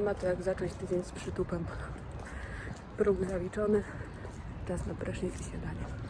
Nie ma to jak zacząć tydzień z przytupem. Próg zaliczony. Czas na prysznic i śniadanie.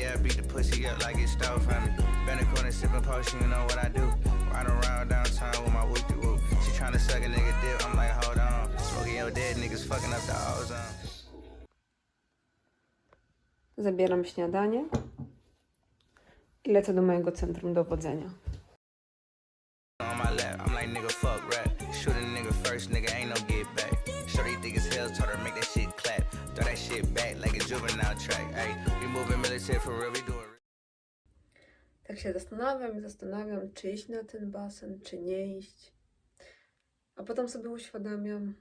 Yeah, I beat the pussy up like it's stole from me. Been a corner sipping potion, you know what I do. Ride around downtown with my whoopty whoop. She tryna suck a nigga dip, I'm like, hold on. Smoking your dead niggas fucking up the ozone. Zabieram śniadanie i lecę do mojego centrum dowodzenia. On my lap, I'm like, nigga, fuck rap. Shoot a nigga first, nigga, ain't no get back. Shorty think it's hell, told her make that shit clap. Throw that shit back like a juvenile track. Hey, Tak się zastanawiam zastanawiam, czy iść na ten basen, czy nie iść. A potem sobie uświadamiam,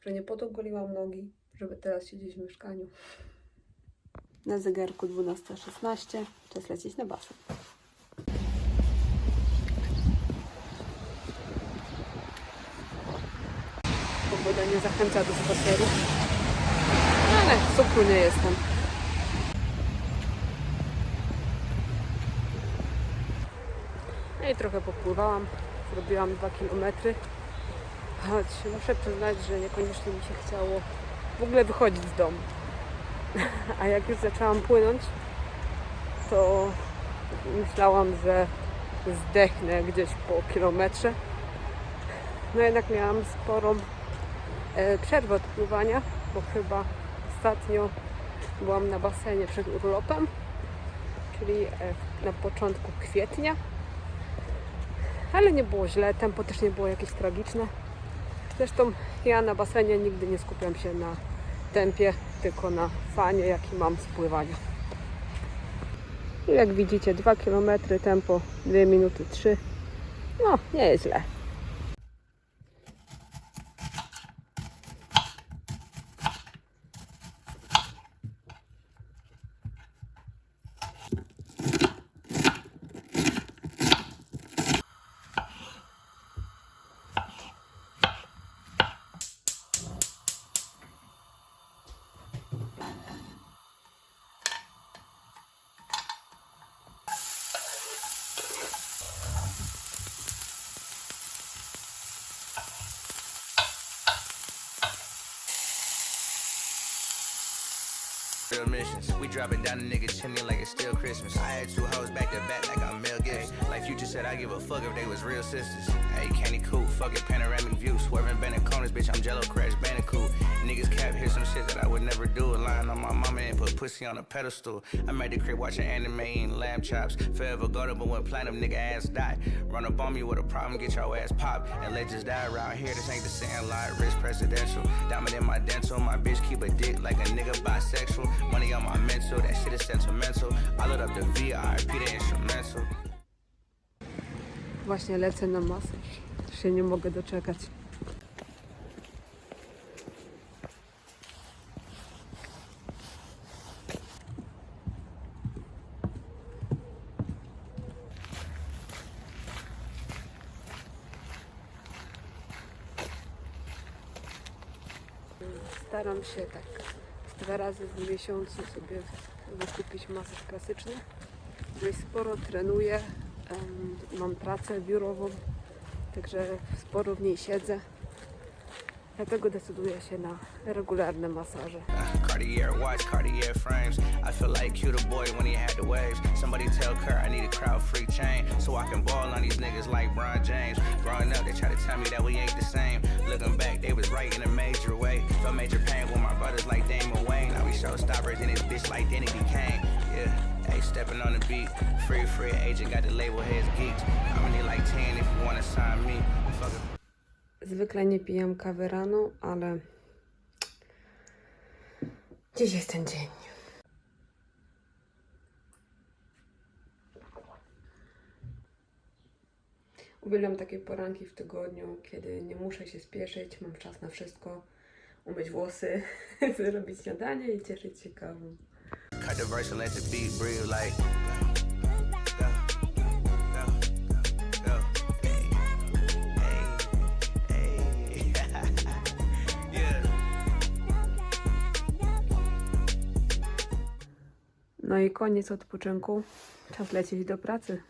że nie po to goliłam nogi, żeby teraz siedzieć w mieszkaniu. Na zegarku 12.16, czas lecieć na basen. Pogoda nie zachęca do spaceru, ale suku nie jestem. No i trochę popływałam, zrobiłam 2 km. Choć muszę przyznać, że niekoniecznie mi się chciało w ogóle wychodzić z domu. A jak już zaczęłam płynąć, to myślałam, że zdechnę gdzieś po kilometrze. No jednak miałam sporą e, przerwę od pływania, bo chyba ostatnio byłam na basenie przed urlopem, czyli e, na początku kwietnia. Ale nie było źle, tempo też nie było jakieś tragiczne. Zresztą ja na basenie nigdy nie skupiam się na tempie, tylko na fanie, jaki mam z pływania. I jak widzicie, 2 km tempo 2 minuty 3. No, nie jest źle. Missions. We dropping down a nigga chimney like it's still Christmas. I had two hoes back to back like I'm Mel Gibson. Like Future said, I give a fuck if they was real sisters. Hey, candy cool, fuck it, panoramic view. Swerving Bennett bitch, I'm Jello Crash Bandicoot. Niggas cap, hear some shit that I would never do. Lying on my mama and put pussy on a pedestal. I'm at the crib watching anime and lamb chops. Forever go but when platinum nigga ass die. Run up on me with a problem, get your ass popped. And legends die around here, this ain't the same line. Rich presidential. Diamond in my dental, my bitch keep a dick like a nigga bisexual. On my mental, that shit is sentimental. I up the VIP, the instrumental. Właśnie lecę na masaż. Się nie mogę doczekać. Staram się tak dwa razy w miesiącu sobie wykupić masaż klasyczny. Dość sporo trenuję, mam pracę biurową, także sporo w niej siedzę. Dlatego decyduję się na regularne masaże. Cartier watch, Cartier frames. I feel like cute a boy when he had the waves. Somebody tell Kurt I need a crowd free chain so I can ball on these niggas like Bron James. Growing up, they try to tell me that we ain't the same. looking back, they was right in a major way. Felt major pain with my brothers like Damon Wayne. Now we showstoppers in this bitch like Danny Kane. Yeah, hey, stepping on the beat. Free, free agent, got the label heads geeks. I'ma need like 10 if you wanna sign me. Zwykle nie pijam kawy rano, ale dziś jest ten dzień. Uwielbiam takie poranki w tygodniu, kiedy nie muszę się spieszyć, mam czas na wszystko, umyć włosy, zrobić śniadanie i cieszyć się kawą. Cut the verse and let the beat breathe like. No i koniec odpoczynku, czas lecieć do pracy.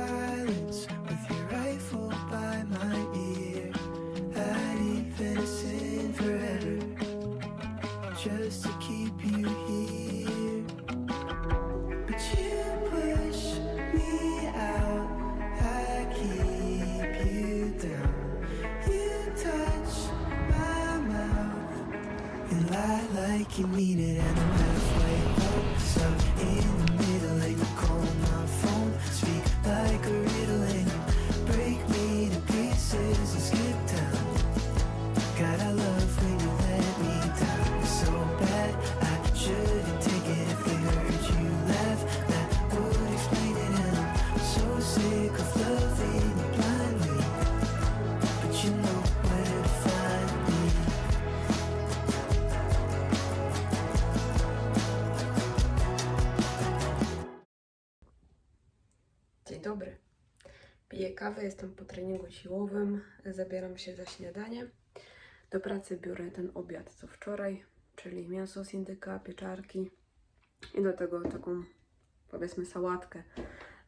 Silence with your rifle by my ear. I'd eat venison forever just to keep you here. But you push me out, I keep you down. You touch my mouth and lie like you mean it, Piję kawę, jestem po treningu siłowym, zabieram się za śniadanie. Do pracy biorę ten obiad co wczoraj, czyli mięso z indyka, pieczarki i do tego taką powiedzmy sałatkę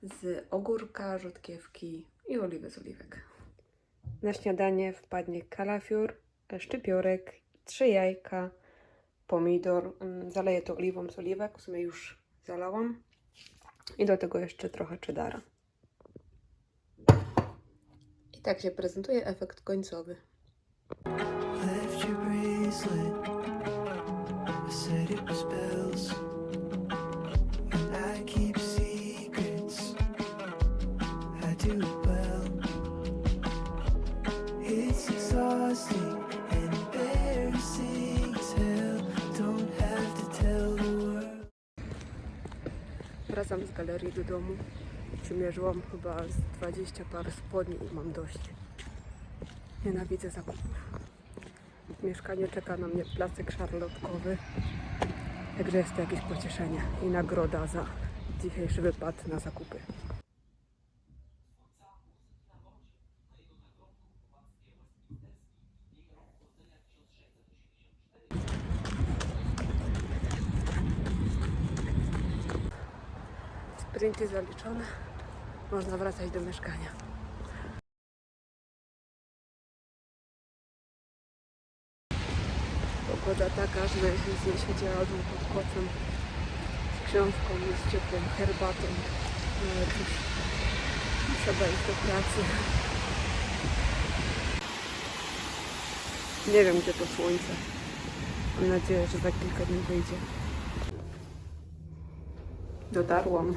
z ogórka, rzodkiewki i oliwy z oliwek. Na śniadanie wpadnie kalafior, szczypiorek, trzy jajka, pomidor. Mm, Zaleję to oliwą z oliwek, w sumie już zalałam. I do tego jeszcze trochę cheddara. I tak się prezentuje efekt końcowy. Wracam z galerii do domu. Przymierzyłam chyba z 20 par spodni i mam dość. Nienawidzę zakupów. W mieszkaniu czeka na mnie placek szarlotkowy. Także jest to jakieś pocieszenie i nagroda za dzisiejszy wypad na zakupy. Sprinty zaliczone. Można wracać do mieszkania. Pogoda taka, że nie siedziałabym pod kocem z książką z ciepłą herbatą. No trzeba iść do pracy. Nie wiem, gdzie to słońce. Mam nadzieję, że za kilka dni wyjdzie. Dotarłam.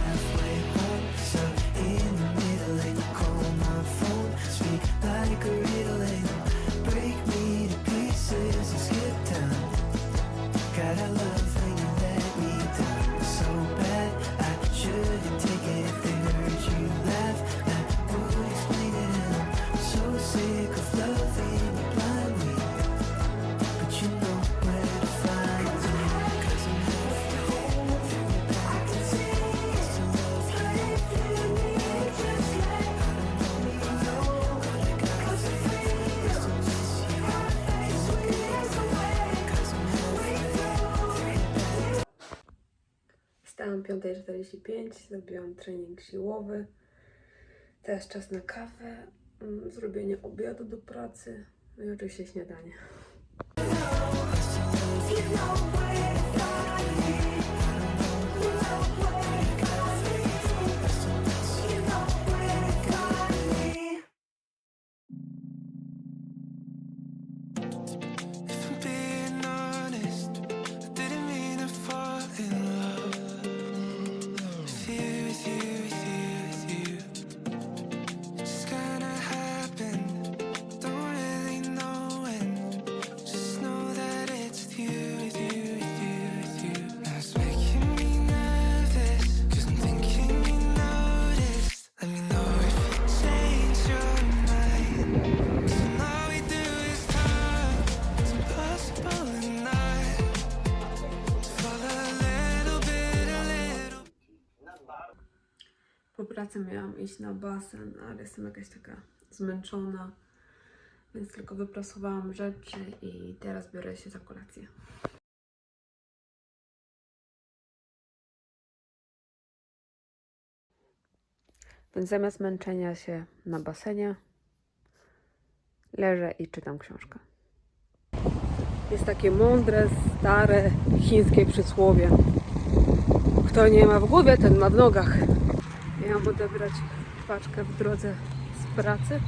10.45 zrobiłam trening siłowy. Teraz czas na kawę, mm, zrobienie obiadu do pracy, no i oczywiście śniadanie. Po pracy miałam iść na basen, ale jestem jakaś taka zmęczona, więc tylko wyprasowałam rzeczy i teraz biorę się za kolację. Więc zamiast męczenia się na basenie, leżę i czytam książkę. Jest takie mądre, stare chińskie przysłowie. Kto nie ma w głowie, ten ma w nogach. Miałam odebrać paczkę w drodze z pracy,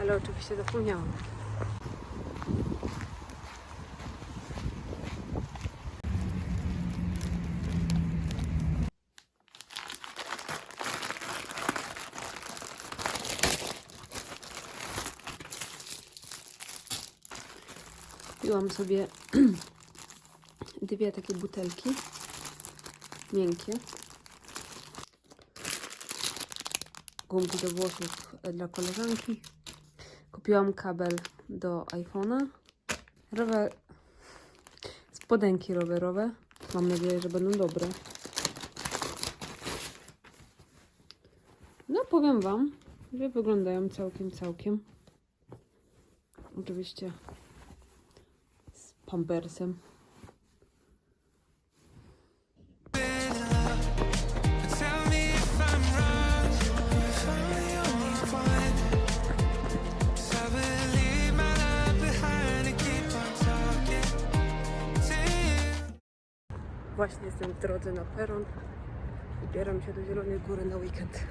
ale oczywiście zapomniałam. Kupiłam sobie dwie takie butelki miękkie gumki do włosów e, dla koleżanki. Kupiłam kabel do iPhone'a. Rower... Spodenki rowerowe. Mam nadzieję, że będą dobre. No powiem Wam, że wyglądają całkiem, całkiem. Oczywiście z pampersem. Właśnie jestem w drodze na peron. Wybieram się do Zielonej Góry na weekend.